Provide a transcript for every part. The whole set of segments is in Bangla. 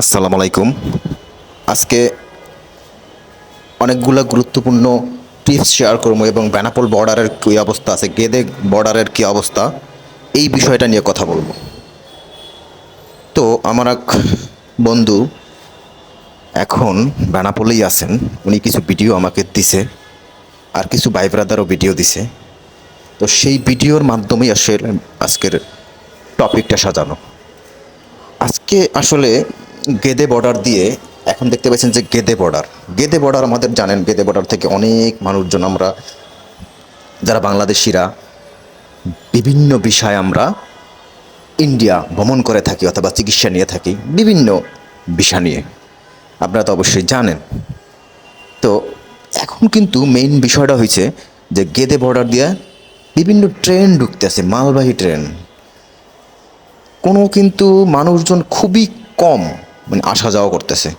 আসসালামু আলাইকুম। আজকে অনেকগুলো গুরুত্বপূর্ণ টিপস শেয়ার করব এবং বেনাপোল বর্ডারের কী অবস্থা আছে, গেদে বর্ডারের কী অবস্থা, এই বিষয়টা নিয়ে কথা বলব। তো আমার এক বন্ধু এখন বেনাপোলেই আছেন, উনি কিছু ভিডিও আমাকে দিছে, আর কিছু ভাই ব্রাদারও ভিডিও দিছে। তো সেই ভিডিওর মাধ্যমেই আসলে আজকের টপিকটা সাজানো। আজকে আসলে গেদে বর্ডার দিয়ে এখন দেখতে পাচ্ছেন যে গেদে বর্ডার গেদে বর্ডার আমাদের জানেন, গেদে বর্ডার থেকে অনেক মানুষজন আমরা, যারা বাংলাদেশিরা, বিভিন্ন বিষয়ে আমরা ইন্ডিয়া ভ্রমণ করে থাকি অথবা চিকিৎসা নিয়ে থাকি, বিভিন্ন বিষয় নিয়ে। আপনারা তো অবশ্যই জানেন। তো এখন কিন্তু মেইন বিষয়টা হয়েছে যে গেদে বর্ডার দিয়ে বিভিন্ন ট্রেন ঢুকতে ঢুকতেছে, মালবাহী ট্রেন কোনো কিন্তু মানুষজন খুবই কম মানে আসা যাওয়া করতেছে।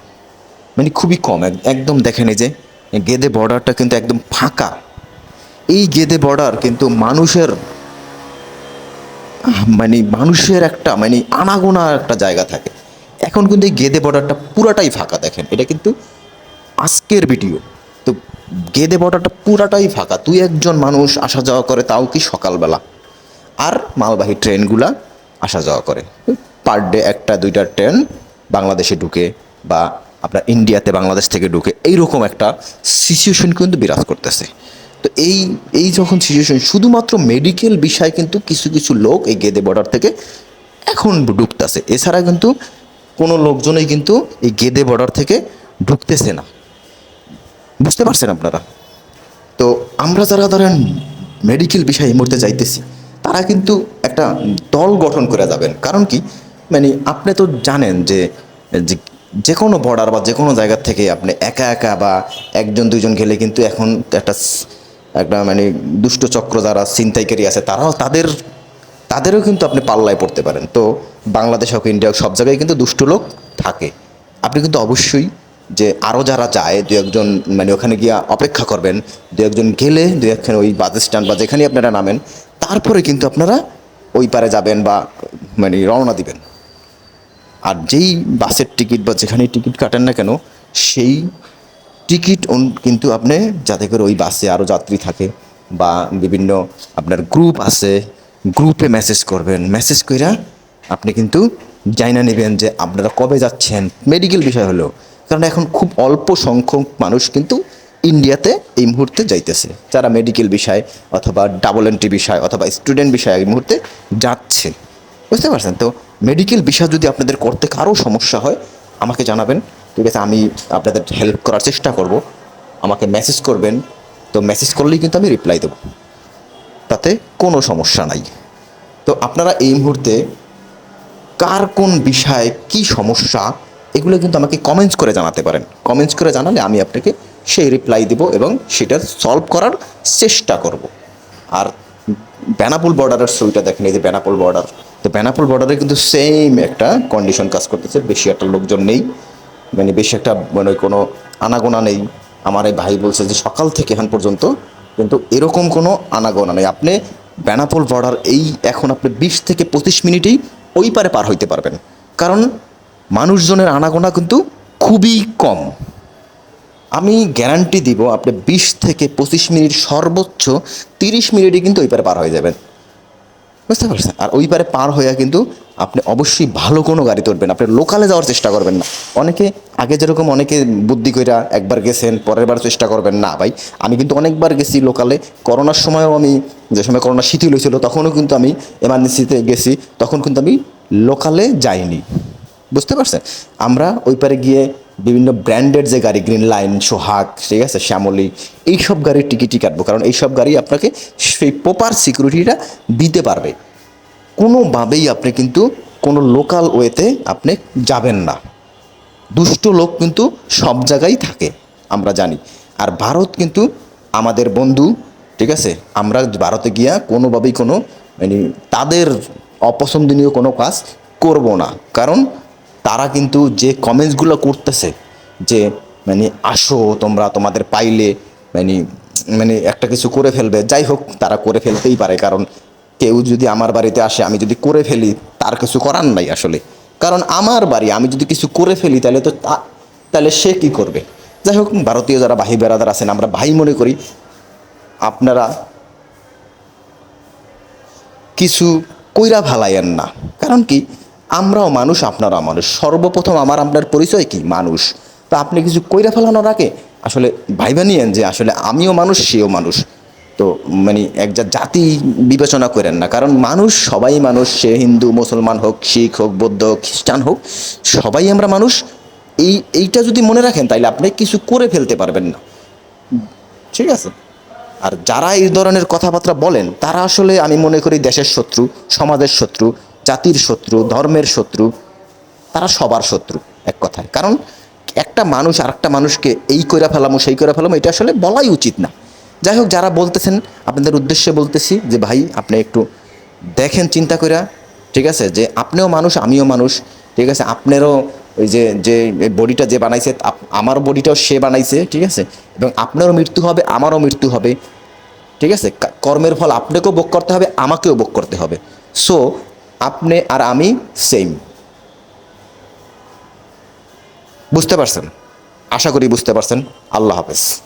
মানে খুবই কম, এক- একদম দেখেন যে গেদে বর্ডারটা কিন্তু একদম ফাঁকা। এই গেদে বর্ডার কিন্তু মানুষের মানে মানুষের একটা মানে আনাগোনা একটা জায়গা থাকে। এখন কিন্তু এই গেদে বর্ডারটা পুরাটাই ফাঁকা দেখেন, এটা কিন্তু আজকের ভিডিও তো গেদে বর্ডারটা পুরাটাই ফাঁকা তুই একজন মানুষ আসা যাওয়া করে তাও কি সকালবেলা? আর মালবাহী ট্রেনগুলা আসা যাওয়া করে। পার ডে একটা, দুইটা ট্রেন বাংলাদেশে ঢুকে বা আপনার ইন্ডিয়াতে বাংলাদেশ থেকে ঢুকে এইরকম একটা সিচুয়েশন কিন্তু বিরাজ করতেছে। তো এই এই যখন সিচুয়েশন শুধুমাত্র মেডিকেল বিষয় কিন্তু কিছু কিছু লোক এই গেদে বর্ডার থেকে এখন ঢুকতেছে। এছাড়া কিন্তু কোনো লোকজনই কিন্তু এই গেদে বর্ডার থেকে ঢুকতেছে না। বুঝতে পারছেন আপনারা? তো আমরা যারা ধরেন মেডিকেল বিষয়ে এই মুহূর্তে যাইতেছি, তারা কিন্তু একটা দল গঠন করে যাবেন। কারণ কি? মানে আপনি তো জানেন যে, যে- কোনো বর্ডার বা যে কোনো জায়গার থেকে আপনি একা একা বা একজন দুইজন গেলে কিন্তু এখন একটা একটা মানে দুষ্ট চক্র যারা ছিনতাইকারী আছে, তারাও তাদের, তাদেরও কিন্তু আপনি পাল্লায় পড়তে পারেন। তো বাংলাদেশ হোক, ইন্ডিয়া হোক, সব জায়গায় কিন্তু দুষ্ট লোক থাকে। আপনি কিন্তু অবশ্যই যে আরও যারা যায়, দু একজন মানে ওখানে গিয়ে অপেক্ষা করবেন, দু একজন গেলে দু একখানে ওই বাস স্ট্যান্ড বা যেখানেই আপনারা নামেন, তারপরে কিন্তু আপনারা ওই পারে যাবেন বা মানে রওনা দিবেন। আর যেই বাসের টিকিট বা যেখানে টিকিট কাটেন না কেন, সেই টিকিট কিন্তু আপনি যাতে করে ওই বাসে আরও যাত্রী থাকে বা বিভিন্ন আপনার গ্রুপ আছে গ্রুপে মেসেজ করবেন। মেসেজ কইরা আপনি কিন্তু জাইনা নেবেন যে আপনারা কবে যাচ্ছেন। মেডিকেল বিষয় হলো, কারণ এখন খুব অল্প সংখ্যক মানুষ কিন্তু ইন্ডিয়াতে এই মুহূর্তে যাইতেছে। যারা মেডিকেল বিষয় অথবা ডাবল এন্ট্রি বিষয় অথবা স্টুডেন্ট বিষয় এই মুহূর্তে যাচ্ছে বুঝতে পারছেন? তো মেডিকেল বিষয় যদি আপনাদের করতে কারও সমস্যা হয়, আমাকে জানাবেন। ঠিক আছে, আমি আপনাদের হেল্প করার চেষ্টা করব। আমাকে মেসেজ করবেন। তো মেসেজ করলেই কিন্তু আমি রিপ্লাই দেবো। তাতে কোনো সমস্যা নাই। তো আপনারা এই মুহূর্তে কার কোন বিষয়ে কি সমস্যা, এগুলো কিন্তু আমাকে কমেন্টস করে জানাতে পারেন। কমেন্টস করে জানালে আমি আপনাকে সেই রিপ্লাই দেব এবং সেটার সলভ করার চেষ্টা করব। আর বেনাপুল বর্ডারের ছবিটা দেখেন, এই যে বেনাপুল বর্ডার তো বেনাপুল বর্ডারে কিন্তু সেম একটা কন্ডিশন কাজ করতেছে, বেশি একটা লোকজন নেই। মানে বেশি একটা মানে কোনো আনাগোনা নেই। আমার এই ভাই বলছে যে সকাল থেকে এখন পর্যন্ত কিন্তু এরকম কোনো আনাগোনা নেই। আপনি বেনাপোল বর্ডার এই এখন আপনি বিশ থেকে পঁচিশ মিনিটেই ওই পারে পার হইতে পারবেন। কারণ মানুষজনের আনাগোনা কিন্তু খুবই কম। আমি গ্যারান্টি দিব আপনি বিশ থেকে পঁচিশ মিনিট সর্বোচ্চ তিরিশ মিনিটে কিন্তু ওই পারে পার হয়ে যাবেন। বুঝতে পারছেন? আর ওই পারে পার হইয়া কিন্তু আপনি অবশ্যই ভালো কোনো গাড়ি তুলবেন, আপনি লোকালে যাওয়ার চেষ্টা করবেন না। অনেকে, আগে যেরকম অনেকে বুদ্ধি কইরা একবার গেছেন, পরের বার চেষ্টা করবেন, না ভাই। আমি কিন্তু অনেকবার গেছি লোকালে, করোনার সময়ও আমি যে সময় করোনা শিথিল হয়েছিল, তখনও কিন্তু আমি এমার্জেন্সিতে গেছি, তখন কিন্তু আমি লোকালে যাইনি। বুঝতে পারছেন? আমরা ওই পারে গিয়ে বিভিন্ন ব্র্যান্ডেড যে গাড়ি গ্রিন লাইন সোহাগ, ঠিক আছে, শ্যামলী, এইসব গাড়ির টিকিটই কাটবো। কারণ এইসব গাড়ি আপনাকে সেই প্রপার সিকিউরিটিটা দিতে পারবে। কোনোভাবেই আপনি কিন্তু কোনো লোকাল ওয়েতে আপনি যাবেন না। দুষ্ট লোক কিন্তু সব জায়গায় থাকে, আমরা জানি। আর ভারত কিন্তু আমাদের বন্ধু, ঠিক আছে, আমরা ভারতে গিয়া কোনোভাবেই কোনো মানে তাদের অপছন্দনীয় কোনো কাজ করব না। কারণ তারা কিন্তু যে কমেন্টসগুলো করতেছে, যে মানে আসো তোমরা তোমাদের পাইলে মানে মানে একটা কিছু করে ফেলবে, যাই হোক তারা করে ফেলতেই পারে। কারণ কেউ যদি আমার বাড়িতে আসে, আমি যদি করে ফেলি, তার কিছু করার নাই আসলে। কারণ আমার বাড়ি, আমি যদি কিছু করে ফেলি, তাহলে তো তাহলে সে কি করবে? যাই হোক, ভারতীয় যারা ভাই বেড়াদার আছেন, আমরা ভাই মনে করি, আপনারা কিছু কইরা ভালাইয়েন না। কারণ কি? আমরাও মানুষ, আপনারাও মানুষ। সর্বপ্রথম আমার, আপনার পরিচয় কি? মানুষ। তো আপনি কিছু কইরা ফেলানোর আগে আসলে ভাইবা নিয়েন যে আসলে আমিও মানুষ, সেও মানুষ। তো মানে এক জাতি বিবেচনা করেন না। কারণ মানুষ সবাই মানুষ, সে হিন্দু, মুসলমান হোক, শিখ হোক, বৌদ্ধ হোক, খ্রিস্টান হোক, সবাই আমরা মানুষ। এই, এইটা যদি মনে রাখেন, তাইলে আপনি কিছু করে ফেলতে পারবেন না। ঠিক আছে? আর যারা এই ধরনের কথাবার্তা বলেন, তারা আসলে আমি মনে করি দেশের শত্রু, সমাজের শত্রু জাতির শত্রু, ধর্মের শত্রু, তারা সবার শত্রু এক কথায়। কারণ একটা মানুষ আর একটা মানুষকে এই করে ফেলামো, সেই করে ফেলামো, এটা আসলে বলাই উচিত না। যাই হোক, যারা বলতেছেন, আপনাদের উদ্দেশ্যে বলতেছি যে, ভাই, আপনি একটু দেখেন, চিন্তা করে ঠিক আছে? যে, আপনিও মানুষ, আমিও মানুষ, ঠিক আছে? আপনারও ওই যে যে বডিটা যে বানাইছে আমার বডিটাও সে বানাইছে, ঠিক আছে? এবং আপনারও মৃত্যু হবে, আমারও মৃত্যু হবে, ঠিক আছে? কর্মের ফল আপনাকেও ভোগ করতে হবে, আমাকেও ভোগ করতে হবে। সো আপনি আর আমি সেম বুঝতে পারছেন? আশা করি বুঝতে পারছেন। আল্লাহ হাফেজ।